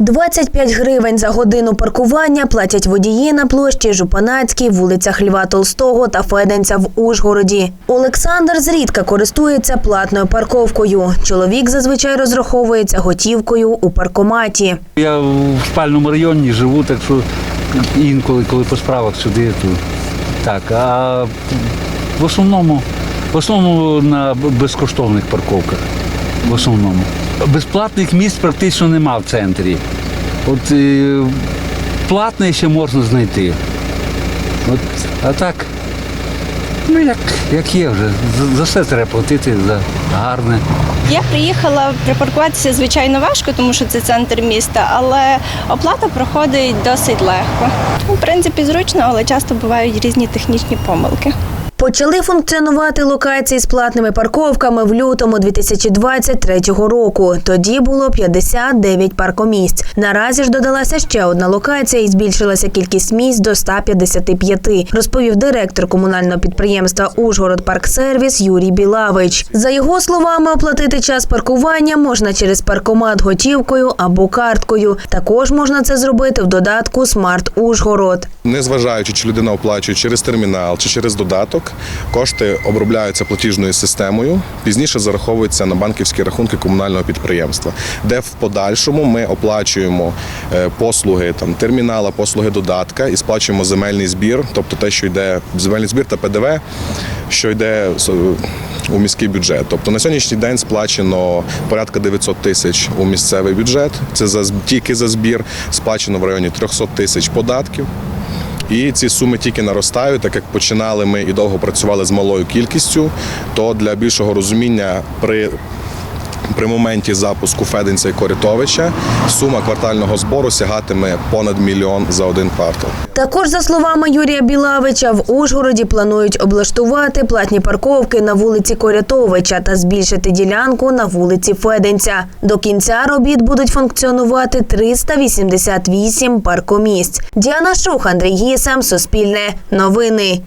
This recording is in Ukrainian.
25 гривень за годину паркування платять водії на площі Жупанацькій, вулицях Льва Толстого та Феденця в Ужгороді. Олександр зрідка користується платною парковкою. Чоловік зазвичай розраховується готівкою у паркоматі. Я в спальному районі живу, так що інколи, коли по справах сюди, то так. А в основному, в основному на безкоштовних парковках. В основному. Безплатних місць практично нема в центрі. От е, платне ще можна знайти. От, а так, ну як, як є вже. За, за все треба платити, за гарне. Я приїхала припаркуватися, звичайно, важко, тому що це центр міста, але оплата проходить досить легко. В принципі, зручно, але часто бувають різні технічні помилки. Почали функціонувати локації з платними парковками в лютому 2023 року. Тоді було 59 паркомісць. Наразі ж додалася ще одна локація і збільшилася кількість місць до 155, розповів директор комунального підприємства Ужгород Парксервіс Юрій Білавич. За його словами, оплатити час паркування можна через паркомат готівкою або карткою. Також можна це зробити в додатку Смарт Ужгород. Незважаючи, чи людина оплачує через термінал чи через додаток, кошти обробляються платіжною системою, пізніше зараховуються на банківські рахунки комунального підприємства, де в подальшому ми оплачуємо е, послуги там термінала, послуги додатка і сплачуємо земельний збір, тобто те, що йде земельний збір та ПДВ, що йде у міський бюджет. Тобто на сьогоднішній день сплачено порядка 900 тисяч у місцевий бюджет. Це за тільки за збір сплачено в районі 300 тисяч податків. І ці суми тільки наростають, так як починали ми і довго працювали з малою кількістю, то для більшого розуміння при при моменті запуску Феденця і Коритовича сума квартального збору сягатиме понад мільйон за один квартал. Також, за словами Юрія Білавича, в Ужгороді планують облаштувати платні парковки на вулиці Корятовича та збільшити ділянку на вулиці Феденця. До кінця робіт будуть функціонувати 388 паркомісць. Діана Шух, Андрій Гісем, Суспільне, Новини.